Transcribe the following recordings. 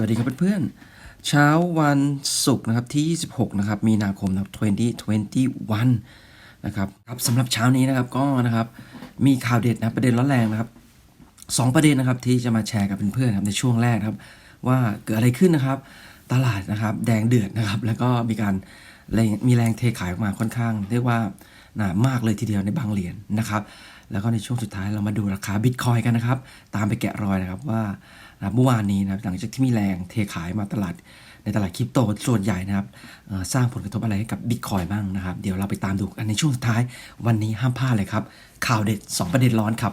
วัสดีครับเพื่อนๆ เช้าวันศุกร์นะครับที่ 26 นะครับ มีนาคมนะครับ2021 นะครับครับสำหรับเช้านี้นะครับก็นะครับมีข่าวเด็ดนะประเด็นร้อนแรงนะครับสองประเด็นนะครับที่จะมาแชร์กับเพื่อนๆครับในช่วงแรกครับ ว่าเกิดอะไรขึ้นนะครับ ตลาดนะครับแดงเดือดนะครับ แล้วก็มีการมีแรงเทขายออกมาค่อนข้าง เรียกว่าหนามากเลยทีเดียวในบางเหรียญนะครับ แล้วก็ในช่วงสุดท้ายเรามาดูราคาบิตคอยกันนะครับ ตามไปแกะรอยนะครับว่า นะเมื่อวานนี้นะครับหลังจากที่มีแรงเทขายมาตลาดในตลาดคริปโตส่วนใหญ่นะครับสร้างผลกระทบอะไรให้กับบิตคอยบ้างนะครับ เดี๋ยวเราไปตามดูกันในช่วงสุดท้ายวันนี้ห้ามพลาดเลยครับ ข่าวเด็ด 2 ประเด็นร้อนครับ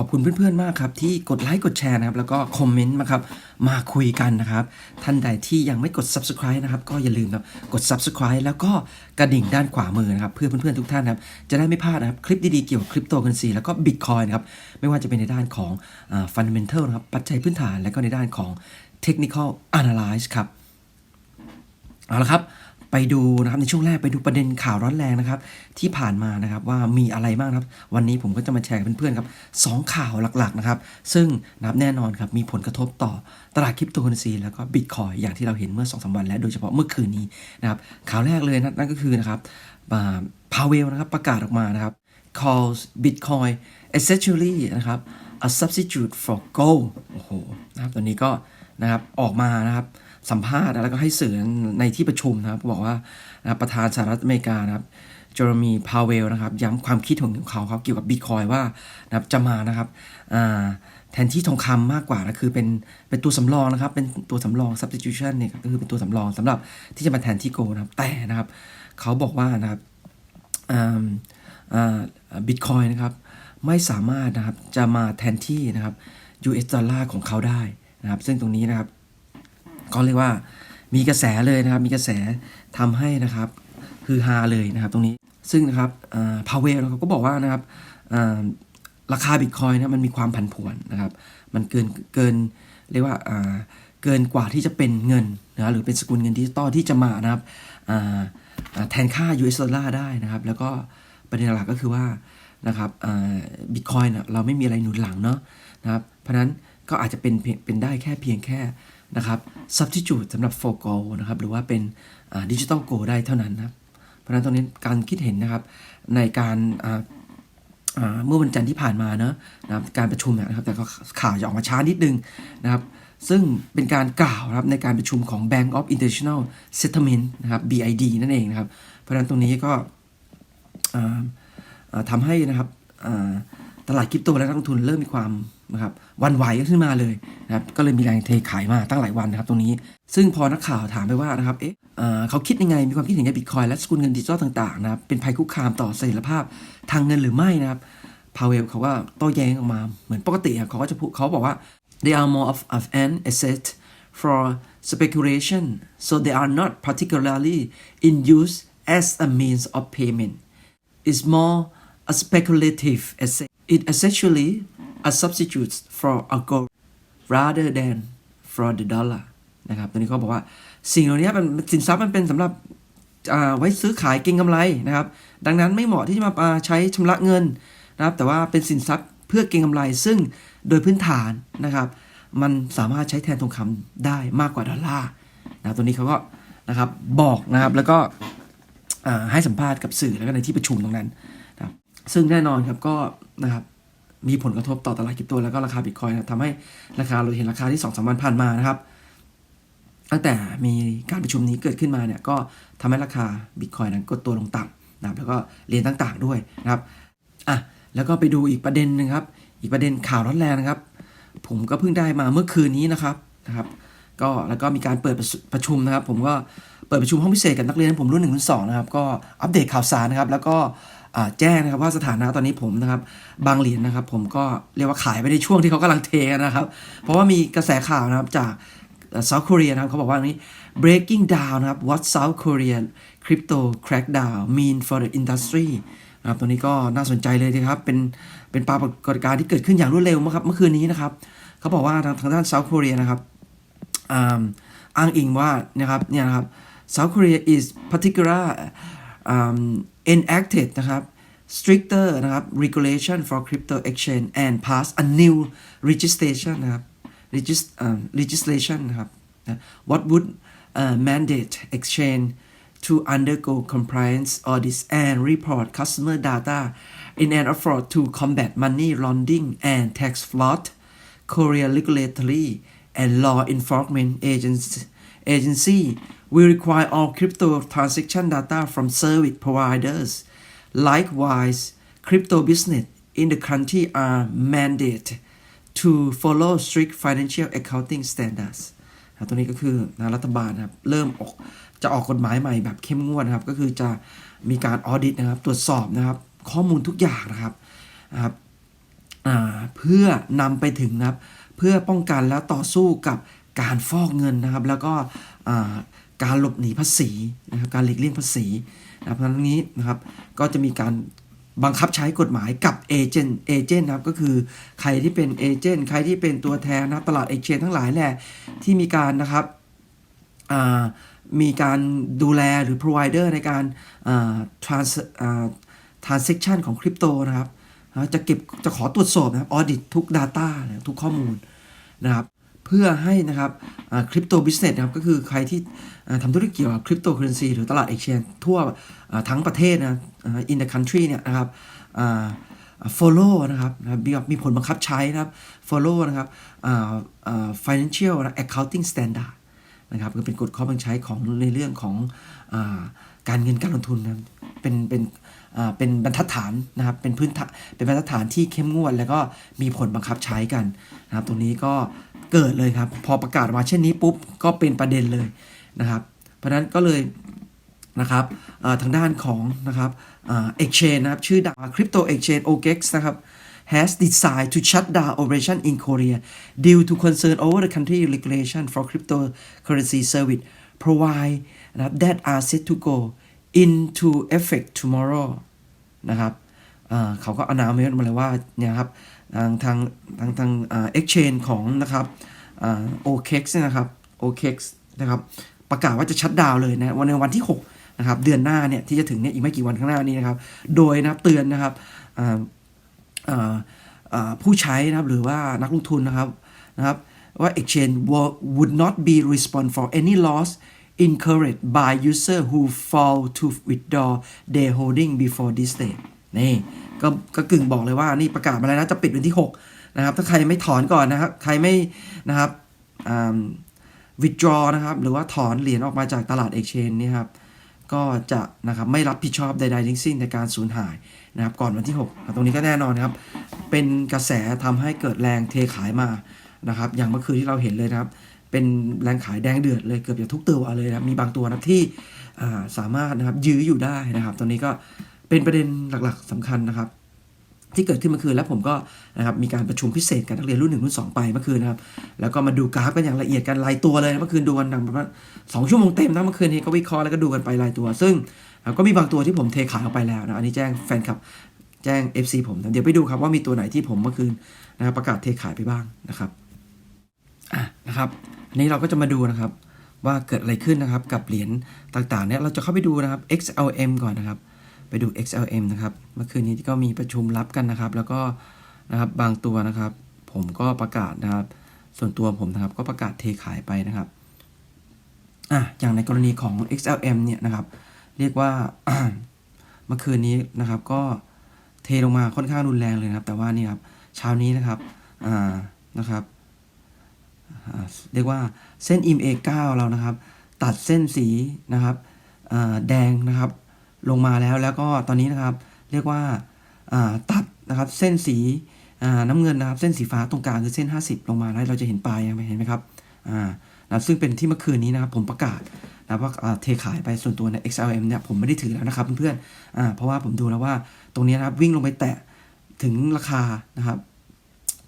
อบคุณเพื่อนๆมากครับที่กดไลค์กดแชร์นะครับแล้วก็คอมเมนต์มาครับมาคุยกันนะครับ ท่านใดที่ยังไม่กด subscribe นะครับก็อย่าลืมนะครับกด subscribe แล้วก็กระดิ่งด้านขวามือนะครับเพื่อเพื่อนๆทุกท่านนะครับจะได้ไม่พลาดนะครับคลิปดีๆเกี่ยวกับคริปโตเคอเรนซีแล้วก็บิตคอยนะครับไม่ว่าจะเป็นในด้านของฟันเดเมนทัลนะครับปัจจัยพื้นฐานและก็ในด้านของเทคนิคอล analyze ครับเอาละครับ ไปดูนะครับในช่วงแรกไปดูประเด็นข่าวร้อนแรงนะครับที่ผ่านมานะครับว่ามีอะไรบ้างครับ วันนี้ผมก็จะมาแชร์กับเพื่อนๆครับสองข่าวหลักๆนะครับซึ่งนับแน่นอนครับมีผลกระทบต่อตลาดคริปโตเคอเรนซีแล้วก็บิตคอยอย่างที่เราเห็นเมื่อ2อสวัน และโดยเฉพาะเมื่อคืนนี้นะครับข่าวแรกเลยนะนั่นก็คือนะครับพาเวลนะครับประกาศออกมานะครับ calls Bitcoin essentially นะครับ a substitute for gold โอ้โหนะครับตอนนี้ก็นะครับออกมานะครับ สัมภาษณ์แล้วก็ให้สื่อในที่ประชุมนะครับ บอกว่าประธานสหรัฐอเมริกานะครับเจอร์มีพาวเวลนะครับ ย้ำความคิดของเขาครับเกี่ยวกับบิตคอยว่านะครับจะมานะครับแทนที่ทองคำมากกว่านะคือเป็นเป็นตัวสำรองนะครับ เป็นตัวสำรอง substitution เนี่ยก็คือเป็นตัวสำรองสำหรับที่จะมาแทนที่โกนะครับแต่นะครับ เขาบอกว่านะครับบิตคอยนะครับไม่สามารถนะครับจะมาแทนที่นะครับ US ดอลลาร์ของเขาได้นะครับ ซึ่งตรงนี้นะครับ ก็เรียกว่ามีกระแสเลยนะครับมีกระแสทำให้นะครับคือฮาเลยนะครับตรงนี้ซึ่งนะครับพาวเวลเขาก็บอกว่านะครับราคาบิตคอยนะมันมีความผันผวนนะครับมันเกินเกินเรียกว่าเกินกว่าที่จะเป็นเงินนะหรือเป็นสกุลเงินดิจิตอลที่จะมานะครับแทนค่า US ดอลลาร์ได้นะครับ แล้วก็ประเด็นหลักก็คือว่านะครับบิตคอยน์เราไม่มีอะไรหนุนหลังเนาะนะครับเพราะนั้นก็อาจจะเป็นเป็นได้แค่เพียงแค่ นะครับ substitute สำหรับ for gold นะครับ หรือว่าเป็นดิจิ t a ลโกได้เท่านั้นนะครับ เพราะฉะนั้นตรงนี้การคิดเห็นนะครับในการเมื่อวันจันทร์ที่ผ่านมาเนอะนะครับการประชุมนะครับ แต่ก็ข่าวจะออกมาช้านิดนึงนะครับ ซึ่งเป็นการกล่าวนะครับในการประชุมของ Bank of International Settlement นะครับ BID นั่นเองนะครับ เพราะฉะนั้นตรงนี้ก็ทำให้นะครับตลาดคริปโตและนักลงทุนเริ่มมีความ นะครับวันไหวขึ้นมาเลยนะครับก็เลยมีแรงเทขายมาตั้งหลายวันนะครับตรงนี้ ซึ่งพอนักข่าวถามไปว่านะครับเอ๊ะเขาคิดยังไงมีความคิดเห็นกับบิตคอยและสกุลเงินดิจิทัลต่างๆนะครับเป็นภัยคุกคามต่อเสถียรภาพทางเงินหรือไม่นะครับพาวเวลเขาก็โต้แย้งออกมาเหมือนปกติเขาก็จะพูดเขาบอกว่า they are more of, of an asset for speculation so they are not particularly in use as a means of payment it's more a speculative asset it essentially a substitute for a gold rather than for the dollar นะครับตัวนี้เขาบอกว่าสิ่งเหล่านี้เป็นสินทรัพย์มันเป็นสำหรับไว้ซื้อขายเก็งกำไรนะครับ ดังนั้นไม่เหมาะที่จะมาใช้ชำระเงินนะครับ แต่ว่าเป็นสินทรัพย์เพื่อเก็งกำไรซึ่งโดยพื้นฐานนะครับ มันสามารถใช้แทนทองคำได้มากกว่าดอลลาร์นะตัวนี้เขาก็นะครับบอกนะครับแล้วก็ให้สัมภาษณ์กับสื่อแล้วก็ในที่ประชุมตรงนั้น ซึ่งแน่นอนครับก็นะครับมีผลกระทบต่อตลาดคริปโตแล้วก็ราคาบิตคอยน์ทำให้ราคาเราเห็นราคาที่2อสวันผ่านมานะครับ ตั้งแต่มีการประชุมนี้เกิดขึ้นมาเนี่ยก็ทำให้ราคาบิตคอยน์นั้นกดตัวลงต่ำนะครับแล้วก็เหรียญต่างๆด้วยนะครับอะแล้วก็ไปดูอีกประเด็นนึงครับ อีกประเด็นข่าวร้อนแรงนะครับ ผมก็เพิ่งได้มาเมื่อคืนนี้นะครับนะครับ ก็แล้วก็มีการเปิดประชุมนะครับ ผมก็เปิดประชุมห้องพิเศษกับนักเรียนผมรุ่นหนึ่งรุ่นสองนะครับ ก็อัปเดตข่าวสารนะครับ แล้วก็ แจ้งนะครับว่าสถานะตอนนี้ผมนะครับบางเหรียญนะครับ ผมก็เรียกว่าขายไปในช่วงที่เขากำลังเทนะครับ เพราะว่ามีกระแสข่าวนะครับจาก South Korea นะครับเขาบอกว่านี้ breaking down นะครับ what South Korea crypto crackdown mean for the industry นะครับตัวนี้ก็น่าสนใจเลยนะครับ เป็นเป็นปรากฏการณ์ที่เกิดขึ้นอย่างรวดเร็วครับเมื่อคืนนี้นะครับเขาบอกว่าทางทางด้าน South Korea นะครับอ้างอิงว่านะครับเนี่ยนะครับ South Korea is particular um, enacted นะครับ stricter นะครับ regulation for crypto exchange and pass a new registration นะครับ regis um, legislation นะครับนะ what would uh, mandate exchange to undergo compliance audits and report customer data in an effort to combat money laundering and tax fraud Korea regulatory and law enforcement agency, agency will require all crypto transaction data from service providers. Likewise, crypto business in the country are mandated to follow strict financial accounting standards ตัวนี้ก็คือนะรัฐบาลนะครับเริ่มออกจะออกกฎหมายใหม่แบบเข้มงวดนะครับ ก็คือจะมีการออดิตนะครับ ตรวจสอบนะครับ ข้อมูลทุกอย่างนะครับนะครับเพื่อนำไปถึงนะครับ เพื่อป้องกันและต่อสู้กับ การฟอกเงินนะครับ แล้วก็การหลบหนีภาษีนะครับ การหลีกเลี่ยงภาษีนะครับทั้งนี้นะครับก็จะมีการบังคับใช้กฎหมายกับเอเจนต์เอเจนต์นะครับก็คือใครที่เป็นเอเจนต์ใครที่เป็นตัวแทนนะครับตลาดเอ็กชแนนทั้งหลายแหละที่มีการนะครับมีการดูแลหรือ provider ในการ trans transaction ของคริปโตนะครับ จะเก็บจะขอตรวจสอบนะครับ audit ทุก data ทุกข้อมูลนะครับ พื่อให้นะครับคริปโตบิสเนสนะครับก็คือใครที่ทำธุรกิจเกี่ยวกับคริปโตเคอเรนซีหรือตลาด exchange ทั่วทั้งประเทศนะอ่า in the country เนี่ยนะครับอ่า follow นะครับมีมีผลบังคับใช้นะครับ follow นะครับ financial accounting standard นะครับก็เป็นกฎข้อบังคับใช้ของในเรื่องของอการเงินการลงทุนนะเป็นเป็น เป็นบรรทัดฐานนะครับเป็นพื้นเป็นบรรทัดฐานที่เข้มงวด แล้วก็มีผลบังคับใช้กันนะครับตรงนี้ก็เกิดเลยครับ พอประกาศมาเช่นนี้ปุ๊บก็เป็นประเด็นเลยนะครับ เพราะนั้นก็เลยนะครับทางด้านของนะครับเอ่อ exchange นะครับ ชื่อดัง crypto exchange OKEX นะครับ has decided to shut down operation in Korea due to concern over the country regulation for cryptocurrency service provide นะครับ that are set to go into effect tomorrow นะครับเขาก็ announcement มาเลยว่าเนี่ยครับทางทางทางทางเอ่อ exchange ของนะครับเอ่อ OKEX เนี่ยนะครับ OKEX นะครับประกาศว่าจะชัดดาวเลยนะวันในวันที่ 6 นะครับ เดือนหน้าเนี่ยที่จะถึงเนี่ยอีกไม่กี่วันข้างหน้านี้นะครับ โดยนะครับเตือนนะครับผู้ใช้นะครับหรือว่านักลงทุนนะครับนะครับว่า exchange wo- would not be responsible for any loss incurred by user who fall to withdraw their holding before this date นี่ก็ก็กึ่งบอกเลยว่านี่ประกาศมาแล้วนะจะปิดวันที่ 6 นะครับ ถ้าใครไม่ถอนก่อนนะครับ ใครไม่นะครับอ่า withdraw นะครับ หรือว่าถอนเหรียญออกมาจากตลาด exchange นี่ครับ ก็จะนะครับไม่รับผิดชอบใด ๆ ทั้งสิ้นในการสูญหายนะครับ ก่อนวันที่ 6 ตรงนี้ก็แน่นอนครับ เป็นกระแสทำให้เกิดแรงเทขายมานะครับ อย่างเมื่อคืนที่เราเห็นเลยนะครับ เป็นแรงขายแดงเดือดเลยเกือบจะทุกตัวเลยนะมีบางตัวนะที่สามารถนะครับยื้ออยู่ได้นะครับตรงนี้ก็เป็นประเด็นหลักๆสำคัญนะครับ ที่เกิดขึ้นเมื่อคืนแล้วผมก็นะครับมีการประชุมพิเศษกับนักเรียนรุ่นหนึ่งรุ่นสองไปเมื่อคืนนะครับแล้วก็มาดูกราฟกันอย่างละเอียดกันรายตัวเลยเมื่อคืนดูกันแบบว่าสองชั่วโมงเต็มนะเมื่อคืนนี้ก็วิเคราะห์แล้วก็ดูกันไปรายตัว ซึ่งก็มีบางตัวที่ผมเทขายออกไปแล้วนะอันนี้แจ้งแฟนคลับแจ้ง FC ผมนะเดี๋ยวไปดูครับว่ามีตัวไหนที่ผมเมื่อคืนนะครับประกาศเทขายไปบ้างนะครับอะนะครับ อันนี้เราก็จะมาดูนะครับว่าเกิดอะไรขึ้นนะครับกับเหรียญต่างๆเนี่ยเราจะเข้าไปดูนะครับ XLM ก่อนนะครับ ไปดู XLM นะครับเมื่อคืนนี้ก็มีประชุมลับกันนะครับ แล้วก็นะครับบางตัวนะครับ ผมก็ประกาศนะครับ ส่วนตัวผมนะครับก็ประกาศเทขายไปนะครับอะอย่างในกรณีของ XLM เนี่ยนะครับ เรียกว่าเมื่อคืนนี้นะครับ ก็เทลงมาค่อนข้างรุนแรงเลยนะครับ แต่ว่านี่ครับเช้านี้นะครับอ่านะครับ เรียกว่าเส้น EMA 9 เรานะครับ ตัดเส้นสีนะครับแดงนะครับลงมาแล้วแล้วก็ตอนนี้นะครับเรียกว่าตัดนะครับเส้นสีน้ำเงินนะครับเส้นสีฟ้าตรงกลางคือเส้น 50 ลงมาแล้วเราจะเห็นปลายไม่เห็นไหมครับนะซึ่งเป็นที่เมื่อคืนนี้นะครับผมประกาศนะว่าเทขายไปส่วนตัวใน XLM เนี่ยผมไม่ได้ถือแล้วนะครับเพื่อนๆเพราะว่าผมดูแล้วว่าตรงนี้นะครับวิ่งลงไปแตะถึงราคานะครับ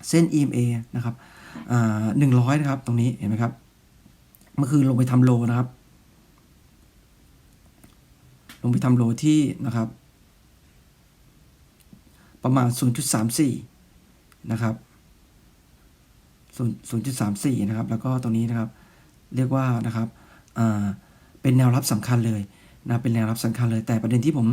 เส้น EMA นะครับ หนึ่งร้อยนะครับ ตรงนี้เห็นไหมครับเมื่อคืนลงไปทำโลนะครับ ลงไปทำโลที่นะครับ ประมาณ 0.34 นะครับ0 0.34 นะครับ แล้วก็ตรงนี้นะครับ เรียกว่านะครับเป็นแนวรับสำคัญเลยนะเป็นแนวรับสำคัญเลยแต่ประเด็นที่ผม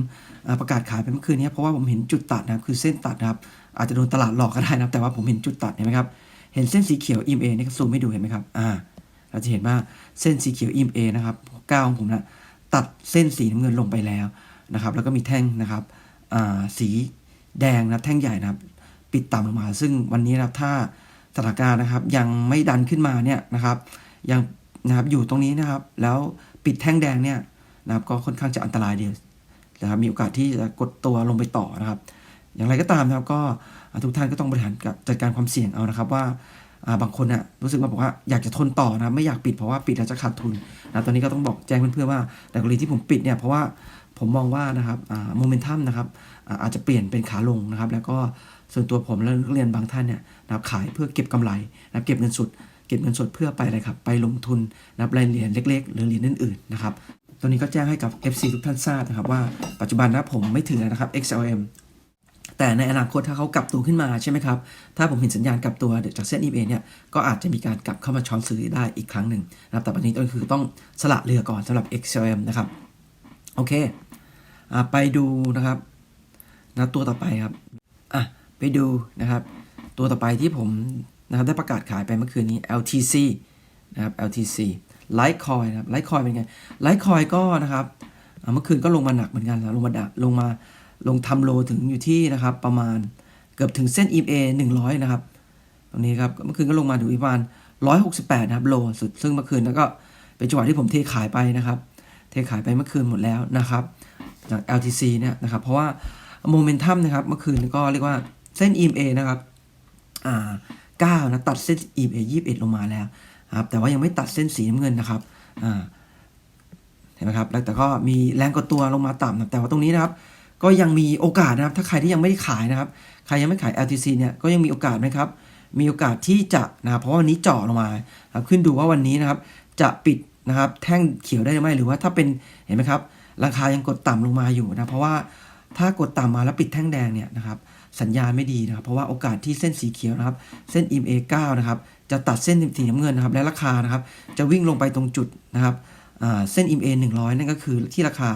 ประกาศขายไปเมื่อคืนนี้เพราะว่าผมเห็นจุดตัดนะครับคือเส้นตัดนะครับ อาจจะโดนตลาดหลอกก็ได้นะครับ แต่ว่าผมเห็นจุดตัดเห็นไหมครับ เห็นเส้นสีเขียว EMA นี่ก็ซูมให้ดูเห็นไหมครับ อ่า เราจะเห็นว่าเส้นสีเขียว EMA นะครับก้าวของผมนะตัดเส้นสีน้ำเงินลงไปแล้วนะครับ แล้วก็มีแท่งนะครับอ่าสีแดงนะแท่งใหญ่นะครับ ปิดต่ำลงมา ซึ่งวันนี้นะครับถ้าสถานการณ์นะครับยังไม่ดันขึ้นมาเนี่ยนะครับ ยังนะครับอยู่ตรงนี้นะครับ แล้วปิดแท่งแดงเนี่ยนะครับก็ค่อนข้างจะอันตรายเดียวนะครับมีโอกาสที่จะกดตัวลงไปต่อนะครับ อย่างไรก็ตามนะครับก็ ทุกท่านก็ต้องบริหารจัดการความเสี่ยงเอานะครับว่าบางคนน่ะรู้สึกว่าบอกว่าอยากจะทนต่อนะไม่อยากปิดเพราะว่าปิดแล้วจะขาดทุนนะตอนนี้ก็ต้องบอกแจ้งเพื่อนๆว่าแต่กรณีที่ผมปิดเนี่ยเพราะว่าผมมองว่านะครับโมเมนตัมนะครับอาจจะเปลี่ยนเป็นขาลงนะครับ แล้วก็ส่วนตัวผมและนักเรียนบางท่านเนี่ยนะครับขายเพื่อเก็บกำไรนะเก็บเงินสดเก็บเงินสดเพื่อไปอะไรครับไปลงทุนนะครับรายเหรียญเล็ก ๆ หรือเหรียญอื่นๆนะครับตัวนี้ก็แจ้งให้กับ FC ทุกท่านทราบนะครับว่าปัจจุบันนะผมไม่ถือนะครับ XLM แต่ในอนาคตถ้าเขากลับตัวขึ้นมาใช่ไหมครับ ถ้าผมเห็นสัญญาณกลับตัวจากเส้น EMA เนี่ย ก็อาจจะมีการกลับเข้ามาช้อนซื้อได้อีกครั้งหนึ่งนะครับ แต่วันนี้ก็คือต้องสละเรือก่อนสำหรับ XLM นะครับ โอเคอไปดูนะครับนะตัวต่อไปครับอะไปดูนะครับ ตัวต่อไปที่ผมนะครับได้ประกาศขายไปเมื่อคืนนี้ LTC นะครับ LTC Litecoin นะครับ Litecoin เป็นไง Litecoin ก็นะครับเมื่อคืนก็ลงมาหนักเหมือนกันนะลงมาดะลงมา ลงทำโลถึงอยู่ที่นะครับประมาณเกือบถึงเส้น EMA 100 นะครับ ตรงนี้ครับเมื่อคืนก็ลงมาถึงประมาณ 168 นะครับโลสุด ซึ่งเมื่อคืนแล้วก็เป็นจังหวะที่ผมเทขายไปนะครับ เทขายไปเมื่อคืนหมดแล้วนะครับจาก LTC เนี่ยนะครับ เพราะว่าโมเมนตัมนะครับเมื่อคืนก็เรียกว่าเส้น EMA นะครับอ่า9นะตัดเส้น EMA 21 ลงมาแล้วครับแต่ว่ายังไม่ตัดเส้นสีน้ำเงินนะครับอ่าเห็นไหมครับแล้วแต่ก็มีแรงกดตัวลงมาต่ำนะแต่ว่าตรงนี้นะครับ ก็ยังมีโอกาสนะครับ ถ้าใครที่ยังไม่ได้ขายนะครับ ใครยังไม่ขาย LTC เนี่ยก็ยังมีโอกาสนะครับ มีโอกาสที่จะนะครับเพราะวันนี้เจาะลงมาครับขึ้นดูว่าวันนี้นะครับ จะปิดนะครับแท่งเขียวได้หรือไม่หรือว่าถ้าเป็นเห็นไหมครับราคายังกดต่ำลงมาอยู่นะเพราะว่าถ้ากดต่ำมาแล้วปิดแท่งแดงเนี่ยนะครับสัญญาณไม่ดีนะครับ เพราะว่าโอกาสที่เส้นสีเขียวนะครับ เส้น EMA 9 นะครับ จะตัดเส้นสีน้ำเงินนะครับ และราคานะครับ จะวิ่งลงไปตรงจุดนะครับอ่าเส้น EMA 100 นั่นก็คือที่ราคา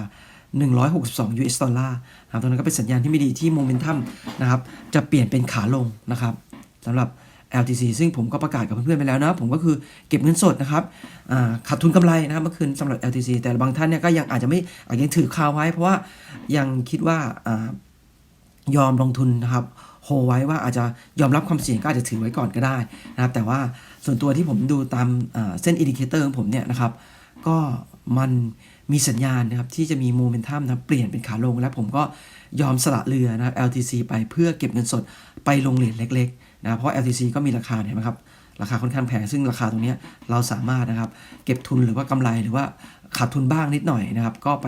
162 US ดอลลาร์นะครับตรงนั้นก็เป็นสัญญาณที่ไม่ดีที่โมเมนตัมนะครับจะเปลี่ยนเป็นขาลงนะครับสำหรับ LTC ซึ่งผมก็ประกาศกับเพื่อนๆไปแล้วนะ ผมก็คือเก็บเงินสดนะครับขาดทุนกำไรนะครับเมื่อคืนสำหรับ LTC แต่บางท่านเนี่ยก็ยังอาจจะไม่อาจยังถือคาไว้ เพราะว่ายังคิดว่าอยอมลงทุนนะครับโฮไว้ว่าอาจจะยอมรับความเสี่ยงก็อาจจะถือไว้ก่อนก็ได้นะครับ แต่ว่าส่วนตัวที่ผมดูตามเส้นอินดิเคเตอร์ของผมเนี่ยนะครับ ก็มัน มีสัญญาณนะครับที่จะมีโมเมนตัมนะเปลี่ยนเป็นขาลง และผมก็ยอมสละเรือนะครับ LTC ไปเพื่อเก็บเงินสดไปลงเหรียญเล็กๆนะเพราะ LTC ก็มีราคาเห็นไหมครับราคาค่อนข้างแพงซึ่งราคาตรงนี้เราสามารถนะครับเก็บทุนหรือว่ากำไรหรือว่าขาดทุนบ้างนิดหน่อยนะครับ ก็ไป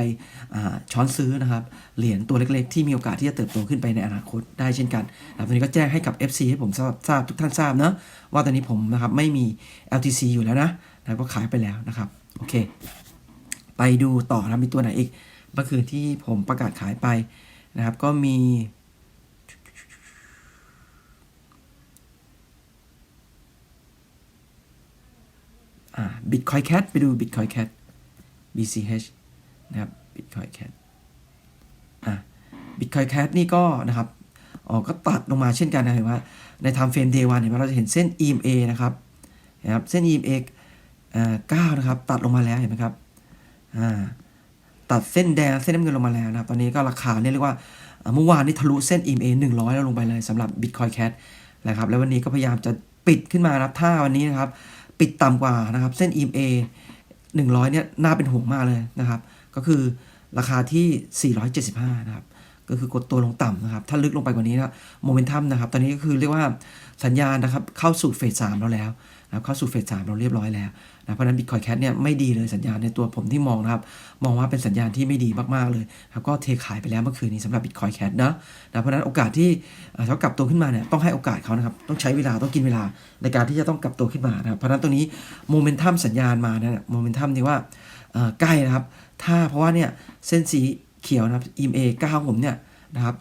ช้อนซื้อนะครับเหรียญตัวเล็กๆ ที่มีโอกาสที่จะเติบโตขึ้นไปในอนาคตได้เช่นกันนะตอนนี้ก็แจ้งให้กับ FC ให้ผมทราบทราบทุกท่านทราบเนะว่าตอนนี้ผมนะครับไม่มี LTC อยู่แล้วนะนะก็ขายไปแล้วนะครับ โอเค ไปดูต่อนะครับมีตัวไหนอีกเมื่อคืนที่ผมประกาศขายไปนะครับ ก็มีอ่า Bitcoin Cat ไปดู Bitcoin Cat BCH นะครับ Bitcoin Cat อ่า Bitcoin Cat นี่ก็นะครับอ๋อก็ตัดลงมาเช่นกันนะเห็นว่าใน time frame day 1เห็นไหมเราจะเห็นเส้น EMA นะครับนะครับ เส้น EMA อ่า9นะครับ ตัดลงมาแล้วเห็นไหมครับ อ่าตัดเส้นแดงเส้นน้ำเงินลงมาแล้วนะครับ ตอนนี้ก็ราคาเนี่ยเรียกว่าเมื่อวานนี้ทะลุเส้น EMA 100 แล้วลงไปเลยสำหรับ Bitcoin Cat นะครับแล้ววันนี้ก็พยายามจะปิดขึ้นมานะครับ ถ้าวันนี้นะครับ ปิดต่ำกว่านะครับ เส้น EMA 100 เนี่ยน่าเป็นห่วงมากเลยนะครับ ก็คือราคาที่ 475 นะครับ ก็คือกดตัวลงต่ำนะครับ ถ้าลึกลงไปกว่านี้นะโมเมนตัมนะครับ ตอนนี้ก็คือเรียกว่าสัญญาณนะครับเข้าสู่เฟสสามเราแล้วนะครับเข้าสู่เฟสสามเราเรียบร้อยแล้ว นะเพราะนั้น Bitcoin Cat เนี่ยไม่ดีเลยสัญญาณในตัวผมที่มองนะครับ มองว่าเป็นสัญญาณที่ไม่ดีมากๆเลยครับก็เทขายไปแล้วเมื่อคืนนี้สำหรับ Bitcoin Cat นะนะเพราะนั้นโอกาสที่เขากลับตัวขึ้นมาเนี่ยต้องให้โอกาสเขานะครับต้องใช้เวลาต้องกินเวลาในการที่จะต้องกลับตัวขึ้นมานะครับเพราะนั้นตัวนี้โมเมนตัมสัญญาณมาเนี่ยโมเมนตัมที่ว่าใกล้นะครับ ถ้าเพราะว่าเนี่ยเส้นสีเขียวนะครับ EMA 9ผมเนี่ยนะครับ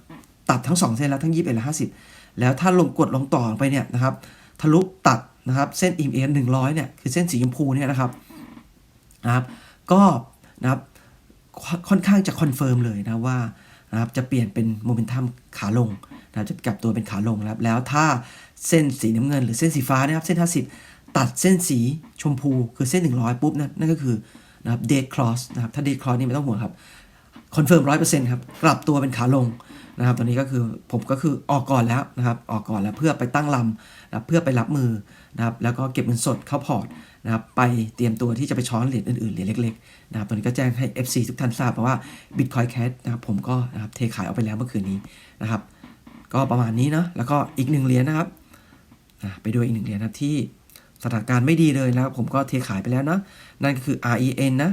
ตัดทั้ง 2 เส้นแล้วทั้ง 21และ50 แล้วถ้าลงกดลงต่อไปเนี่ยนะครับทะลุตัด นะครับเส้น EMA 100เนี่ยคือเส้นสีชมพูเนี่ยนะครับนะครับก็นะครับค่อนข้างจะคอนเฟิร์มเลยนะว่านะครับจะเปลี่ยนเป็นโมเมนตัมขาลงนะจะกลับตัวเป็นขาลงแล้วแล้วถ้าเส้นสีน้ำเงินหรือเส้นสีฟ้านะครับเส้น 50 ตัดเส้นสีชมพูคือเส้น 100 ปุ๊บนะนั่นก็คือนะครับเดทคลอสนะครับถ้าเดทคลอสนี่ไม่ต้องห่วงครับคอนเฟิร์มร้อยเปอร์เซ็นต์ครับกลับตัวเป็นขาลง นะครับตอนนี้ก็คือผมก็คือออกก่อนแล้วนะครับออกก่อนแล้วเพื่อไปตั้งลำนะเพื่อไปรับมือนะครับแล้วก็เก็บเงินสดเข้าพอร์ตนะครับไปเตรียมตัวที่จะไปช้อนเหรียญอื่นๆเหรียญเล็กๆนะครับตอนนี้ก็แจ้งให้ FC ทุกท่านทราบว่า Bitcoin Cash นะครับผมก็นะครับเทขายออกไปแล้วเมื่อคืนนี้นะครับ ก็ประมาณนี้นะแล้วก็อีกหนึ่งเหรียญนะครับอะไปดูอีกหนึ่งเหรียญนะที่สถานการณ์ไม่ดีเลยนะครับผมก็เทขายไปแล้วนะนั่นก็คือ REN นะ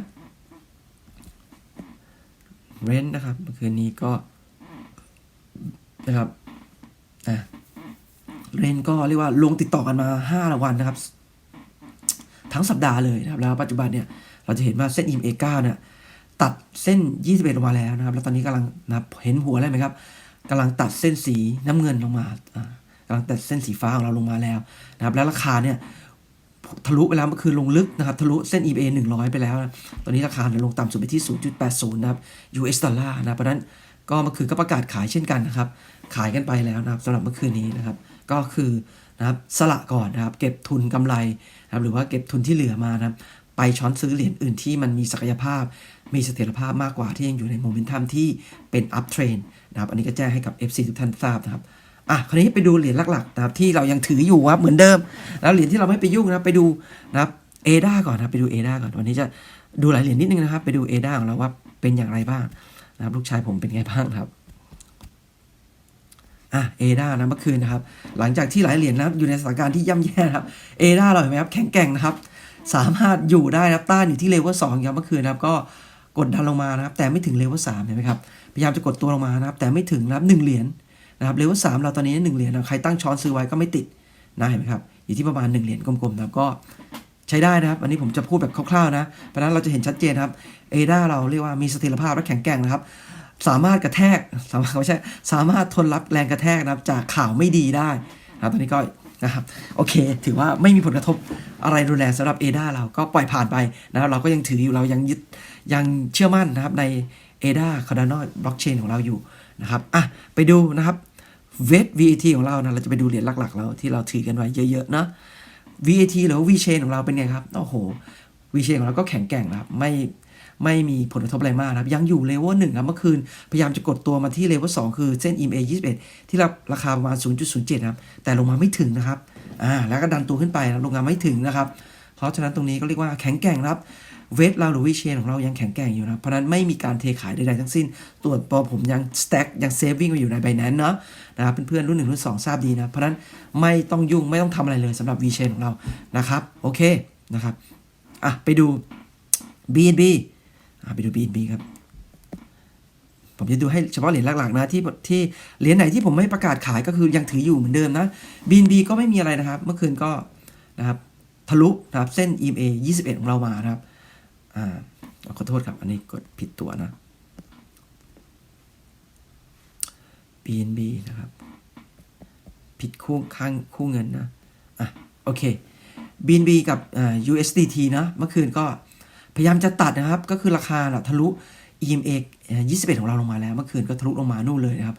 เรนนะครับเมื่อคืนนี้ก็ นะครับอะเรนก็เรียกว่าลงติดต่อกันมา5้าวันนะครับ ทั้งสัปดาห์เลยนะครับ แล้วปัจจุบันเนี่ยเราจะเห็นว่าเส้น EMA 9เนี่ยตัดเส้น 21 ลงมาแล้วนะครับ แล้วตอนนี้กำลังนะเห็นหัวแล้วไหมครับกำลังตัดเส้นสีน้ำเงินลงมาอ่ากำลังตัดเส้นสีฟ้าของเราลงมาแล้วนะครับ แล้วราคาเนี่ยทะลุไปแล้วเมื่อคืนลงลึกนะครับ ทะลุเส้น EBA 100 ไปแล้วนะตอนนี้ราคาเนี่ยลงต่ำสุดไปที่ 0.80 นะครับ US ดอลลาร์นะเพราะนั้น ก็เมื่อคืนก็ประกาศขายเช่นกันนะครับ ขายกันไปแล้วนะครับสำหรับเมื่อคืนนี้นะครับ ก็คือนะครับสละก่อนนะครับ เก็บทุนกำไรนะครับหรือว่าเก็บทุนที่เหลือมานะครับ ไปช้อนซื้อเหรียญอื่นที่มันมีศักยภาพ มีเสถียรภาพมากกว่าที่ยังอยู่ในโมเมนตัมที่เป็นอัพเทรนนะครับ อันนี้ก็แจ้งให้กับ FC ทุกท่านทราบนะครับอะคราวนี้ไปดูเหรียญหลักๆนะครับที่เรายังถืออยู่ครับเหมือนเดิม แล้วเหรียญที่เราไม่ไปยุ่งนะไปดูนะครับเอดาก่อนนะไปดูเอดาก่อนวันนี้จะดูหลายเหรียญนิดนึงนะครับ ไปดูเอดาของเราว่าเป็นอย่างไรบ้าง นะครับลูกชายผมเป็นไงบ้างครับอะเอดานะเมื่อคืนนะครับ หลังจากที่หลายเหรียญนะครับอยู่ในสถานการณ์ที่ย่ำแย่นะครับเอดาเราเห็นไหมครับแข็งแกร่งนะครับ สามารถอยู่ได้นะครับต้านอยู่ที่เลเวลสองครับเมื่อคืนนะครับก็กดดันลงมานะครับ แต่ไม่ถึงเลเวลสามเห็นไหมครับพยายามจะกดตัวลงมานะครับ แต่ไม่ถึงนะครับหนึ่งเหรียญนะครับเลเวลสามเราตอนนี้หนึ่งเหรียญนะใครตั้งช้อนซื้อไว้ก็ไม่ติดนะเห็นไหมครับอยู่ที่ประมาณ1เหรียญกลมๆนะครับก็ ใช้ได้นะครับ อันนี้ผมจะพูดแบบคร่าวๆนะเพราะนั้นเราจะเห็นชัดเจนครับเอดาเราเรียกว่ามีเสถียรภาพและแข็งแกร่งนะครับ สามารถกระแทกสามารถไม่ใช่สามารถทนรับแรงกระแทกนะครับจากข่าวไม่ดีได้นะครับตอนนี้ก็นะครับโอเค ถือว่าไม่มีผลกระทบอะไรรุนแรงสำหรับเอดาเราก็ปล่อยผ่านไปนะครับเราก็ยังถืออยู่เรายังยึดยังเชื่อมั่นนะครับใน ADA Cardano Blockchain ของเราอยู่นะครับอะไปดูนะครับเวท VAT ของเรานะเราจะไปดูเหรียญหลักๆแล้วที่เราถือกันไว้เยอะๆนะ VAT หรือว่า V-Chain ของเราเป็นไงครับ โอ้โห V-Chain ของเราก็แข็งแกร่งครับ ไม่ไม่มีผลกระทบอะไรมากครับ ยังอยู่เลเวลหนึ่งครับเมื่อคืน พยายามจะกดตัวมาที่เลเวลสองคือเส้น EMA 21 ที่รับราคาประมาณ 0.07นะครับ แต่ลงมาไม่ถึงนะครับ อ่า แล้วก็ดันตัวขึ้นไปลงมาไม่ถึงนะครับ เพราะฉะนั้นตรงนี้ก็เรียกว่าแข็งแกร่งครับ เวทเราหรือวิเชนของเรายังแข็งแกร่งอยู่นะ เพราะนั้นไม่มีการเทขายใดๆทั้งสิ้น ตัวปอผมยังสแต็กยังเซฟวิ่งมาอยู่ในใบนั้นเนาะนะครับเพื่อนๆรุ่นหนึ่งรุ่นสองทราบดีนะ เพราะนั้นไม่ต้องยุ่งไม่ต้องทำอะไรเลยสำหรับ V Chain ของเรานะครับโอเคนะครับอะไปดู BNB อะไปดู BNB ครับผมจะดูให้เฉพาะเหรียญหลักๆนะที่ที่เหรียญไหนที่ผมไม่ประกาศขายก็คือยังถืออยู่เหมือนเดิมนะ BNB ก็ไม่มีอะไรนะครับ เมื่อคืนก็นะครับทะลุนะครับเส้น EMA 21 ของเรามานะครับ อ่าขอโทษครับ อันนี้กดผิดตัวนะ BNB นะครับ ผิดคู่ข้างคู่เงินนะ อะ โอเค BNB กับอ่ USDT นะเมื่อคืนก็พยายามจะตัดนะครับ ก็คือราคาน่ะทะลุ EMA 21 ของเราลงมาแล้ว เมื่อคืนก็ทะลุลงมานู่นเลยนะครับ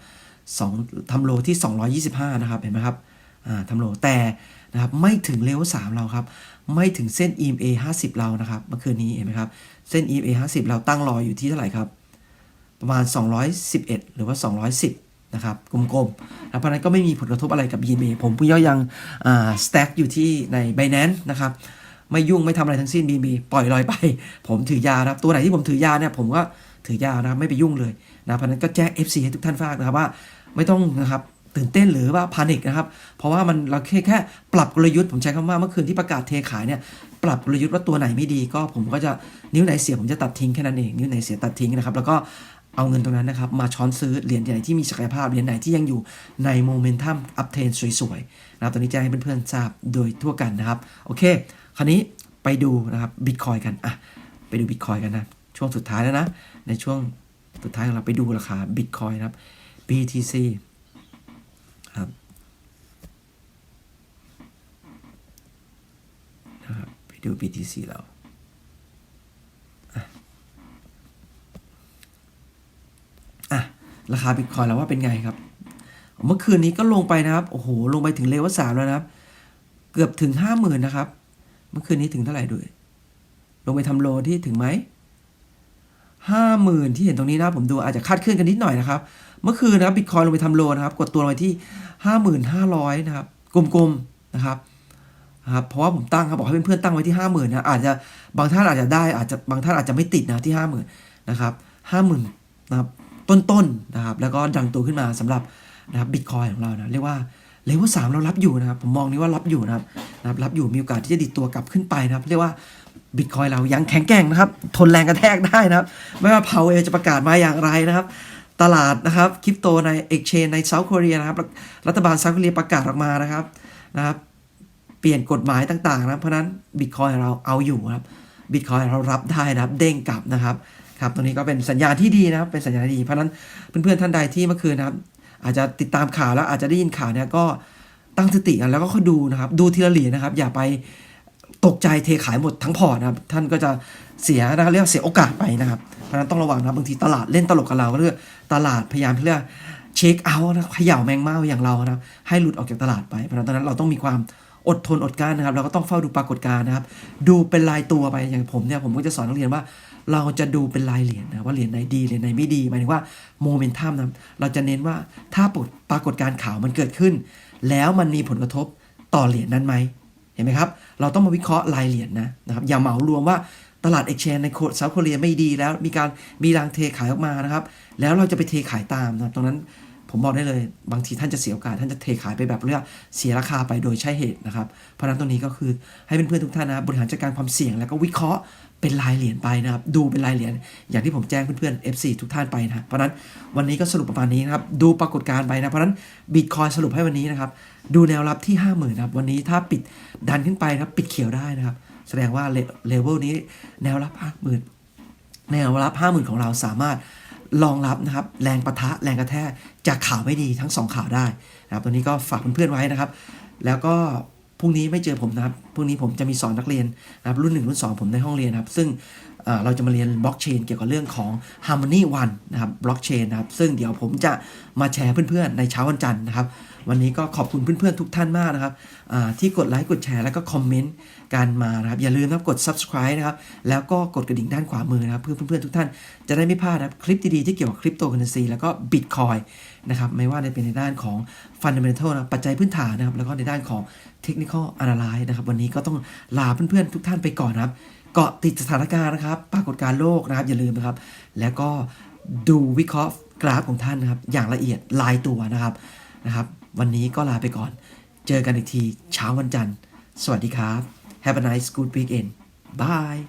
สองทำโลที่ 225 นะครับ เห็นไหมครับ อ่าทำโลแต่ นะครับไม่ถึงเลเวล3เราครับ ไม่ถึงเส้น EMA 50 เรานะครับเมื่อคืนนี้เห็นไหมครับ เส้น EMA 50 เราตั้งรออยู่ที่เท่าไหร่ครับ ประมาณ 211 หรือว่า 210 นะครับกลมๆนะเพราะนั้นก็ไม่มีผลกระทบอะไรกับ BNB ผมก็ยังอ่าสแต็กอยู่ที่ใน Binance นะครับไม่ยุ่งไม่ทำอะไรทั้งสิ้น BNB ปล่อยลอยไป ผมถือยานะครับ ตัวไหนที่ผมถือยาเนี่ยผมก็ถือยานะครับไม่ไปยุ่งเลยนะเพราะฉะนั้นก็แจ้ง FC ให้ทุกท่านทราบนะครับว่าไม่ต้องนะครับ ตื่นเต้นหรือว่าพานิกนะครับ เพราะว่ามันเราแค่แค่ปรับกลยุทธ์ผมใช้คำว่าเมื่อคืนที่ประกาศเทขายเนี่ยปรับกลยุทธ์ว่าตัวไหนไม่ดีก็ผมก็จะนิ้วไหนเสียผมจะตัดทิ้งแค่นั้นเองนิ้วไหนเสียตัดทิ้งนะครับ แล้วก็เอาเงินตรงนั้นนะครับ มาช้อนซื้อเหรียญไหนที่มีศักยภาพเหรียญไหนที่ยังอยู่ในโมเมนตัมอัพเทรนสวยๆนะครับตอนนี้แจ้งให้เพื่อนๆทราบโดยทั่วกันนะครับ โอเค คราวนี้ไปดูนะครับบิตคอยกันอะไปดูบิตคอยกันนะช่วงสุดท้ายแล้วนะในช่วงสุดท้ายของเราไปดูราคาบิตคอยนะครับ BTC ดู BTC ล้วอะราคาบิตคอยแล้วว่าเป็นไงครับ เมื่อคืนนี้ก็ลงไปนะครับ โอ้โห ลงไปถึงเลเวลสามแล้วนะครับ เกือบถึงห้าหมื่นนะครับ เมื่อคืนนี้ถึงเท่าไหร่ด้วย ลงไปทำโลที่ถึงไหมห้าหมื่นที่เห็นตรงนี้นะผมดูอาจจะคาดเคลื่อนกันนิดหน่อยนะครับ เมื่อคืนนะบิตคอยลงไปทำโลนะครับ กดตัวลงไปที่ห้าหมื่นห้าร้อยนะครับกลมๆนะครับ นะครับเพราะว่าผมตั้งครับบอกให้เพื่อนๆตั้งไว้ที่ห้าหมื่นนะอาจจะบางท่านอาจจะได้อาจจะบางท่านอาจจะไม่ติดนะที่ห้าหมื่นนะครับห้าหมื่นนะครับต้นๆนะครับแล้วก็ดังตัวขึ้นมาสำหรับนะครับบิตคอยของเรานะเรียกว่าเลเวลสามเรารับอยู่นะครับ ผมมองนี่ว่ารับอยู่นะครับนะครับรับอยู่มีโอกาสที่จะดิดตัวกลับขึ้นไปนะครับ เรียกว่าบิตคอยเรายังแข็งแกร่งนะครับ ทนแรงกระแทกได้นะครับ ไม่ว่าเพาเวลจะประกาศมาอย่างไรนะครับ ตลาดนะครับคริปโตในเอ็กชแนนในเซาท์เกาหลีนะครับ รัฐบาลเซาท์เกาหลีประกาศออกมานะครับนะครับ เปลี่ยนกฎหมายต่างๆนะเพราะนั้นบิตคอยเราเอาอยู่ครับบิตคอยเรารับได้นะครับเด้งกลับนะครับครับตรงนี้ก็เป็นสัญญาณที่ดีนะครับเป็นสัญญาณดี เพราะนั้นเพื่อนๆท่านใดที่เมื่อคืนนะครับ อาจจะติดตามข่าวแล้วอาจจะได้ยินข่าวเนี่ยก็ตั้งสติกันแล้วก็ค่อยดูนะครับ ดูทีละเหรียญนะครับ อย่าไปตกใจเทขายหมดทั้งพอร์ตนะครับ ท่านก็จะเสียนะเรียกเสียโอกาสไปนะครับ เพราะนั้นต้องระวังนะบางทีตลาดเล่นตลกกับเราเรียกตลาดพยายามที่จะเช็คเอาท์นะเขย่าแมงเม่าอย่างเรานะครับให้หลุดออกจากตลาดไป เพราะฉะนั้นตอนนั้นเราต้องมีความ อดทนอดกลั้นนะครับ เราก็ต้องเฝ้าดูปรากฏการณ์นะครับ ดูเป็นรายตัวไปอย่างผมเนี่ยผมก็จะสอนนักเรียนว่า เราจะดูเป็นรายเหรียญนะว่าเหรียญไหนดีเหรียญไหนไม่ดีหมายถึงว่าโมเมนตัมนะเราจะเน้นว่าถ้าปรากฏการณ์ข่าวมันเกิดขึ้น แล้วมันมีผลกระทบต่อเหรียญนั้นไหมเห็นไหมครับ เราต้องมาวิเคราะห์รายเหรียญนะนะครับอย่าเหมารวมว่าตลาดเอ็กชแนนในเซาท์เกาหลีไม่ดีแล้วมีการมีแรงเทขายออกมานะครับ แล้วเราจะไปเทขายตามนะตรงนั้น ผมบอกได้เลยบางทีท่านจะเสียโอกาสท่านจะเทขายไปแบบเรียกเสียราคาไปโดยใช่เหตุนะครับ เพราะนั้นตรงนี้ก็คือให้เพื่อนๆทุกท่านนะบริหารจัดการความเสี่ยงแล้วก็วิเคราะห์เป็นรายเหรียญไปนะครับดูเป็นรายเหรียญอย่างที่ผมแจ้งเพื่อนๆ F4 ทุกท่านไปนะเพราะนั้นวันนี้ก็สรุปประมาณนี้นะครับดูปรากฏการณ์ไปนะเพราะฉะนั้นบิตคอยสรุปให้วันนี้นะครับดูแนวรับที่ 50,000นะครับวันนี้ถ้าปิดดันขึ้นไปนะครับปิดเขียวได้นะครับแสดงว่าเลเวลนี้แนวรับ 50,000 แนวรับ 50,000 ของเราสามารถ รองรับนะครับแรงประทะแรงกระแทกจากข่าวไม่ดีทั้ง 2 ข่าวได้นะครับตัวนี้ก็ฝากเพื่อนๆไว้นะครับ แล้วก็พรุ่งนี้ไม่เจอผมนะครับพรุ่งนี้ผมจะมีสอนนักเรียนนะครับรุ่น 1 รุ่น 2 ผมในห้องเรียนนะครับ ซึ่งเราจะมาเรียนบล็อกเชนเกี่ยวกับเรื่องของ Harmony One นะครับบล็อกเชนนะครับ ซึ่งเดี๋ยวผมจะมาแชร์เพื่อนๆ ในเช้าวันจันทร์นะครับ วันนี้ก็ขอบคุณเพื่อนๆ ทุกท่านมากนะครับที่กดไลค์กดแชร์แล้วก็คอมเมนต์ การมานะครับอย่าลืมนะครับกด subscribe นะครับแล้วก็กดกระดิ่งด้านขวามือนะครับเพื่อเพื่อนๆทุกท่านจะได้ไม่พลาดนะครับคลิปดีๆที่เกี่ยวกับคริปโตเคอเรนซีแล้วก็บิตคอยนะครับไม่ว่าจะเป็นในด้านของ fundamental นะปัจจัยพื้นฐานนะครับแล้วก็ในด้านของ technical analysis นะครับวันนี้ก็ต้องลาเพื่อนๆทุกท่านไปก่อนนะครับเกาะติดสถานการณ์นะครับ ปรากฏการณ์โลกนะครับอย่าลืมนะครับ แล้วก็ดูวิเคราะห์กราฟของท่านนะครับ อย่างละเอียดลายตัวนะครับนะครับ วันนี้ก็ลาไปก่อน เจอกันอีกทีเช้าวันจันทร์ สวัสดีครับ Have a nice good weekend. Bye